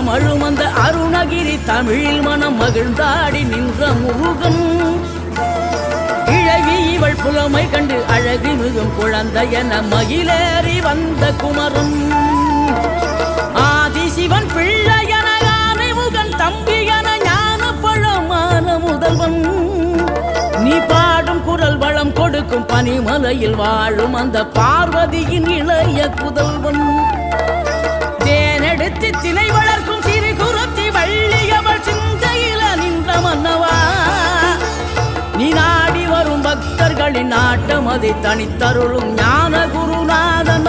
தமழும் அந்த அருணகிரி தமிழில் மனம் மகிழ்ந்தாடி நின்ற முருகன். கிழவி இவள் புலமை கண்டு அழகு மிகும் குழந்தை என மகிழேறி வந்த குமரன். ஆதிசிவன் பிள்ளையன யானை முகன் தம்பி என ஞான பழமான முதல்வன். நீ பாடும் குரல் வளம் கொடுக்கும் பனிமலையில் வாழும் அந்த பார்வதியின் இளைய புதல்வன். நின்ற மன்னவா? நீ நாடி வரும் பக்தர்களின் நாட்டம் அதை தனித்தருளும் ஞான குருநாதன்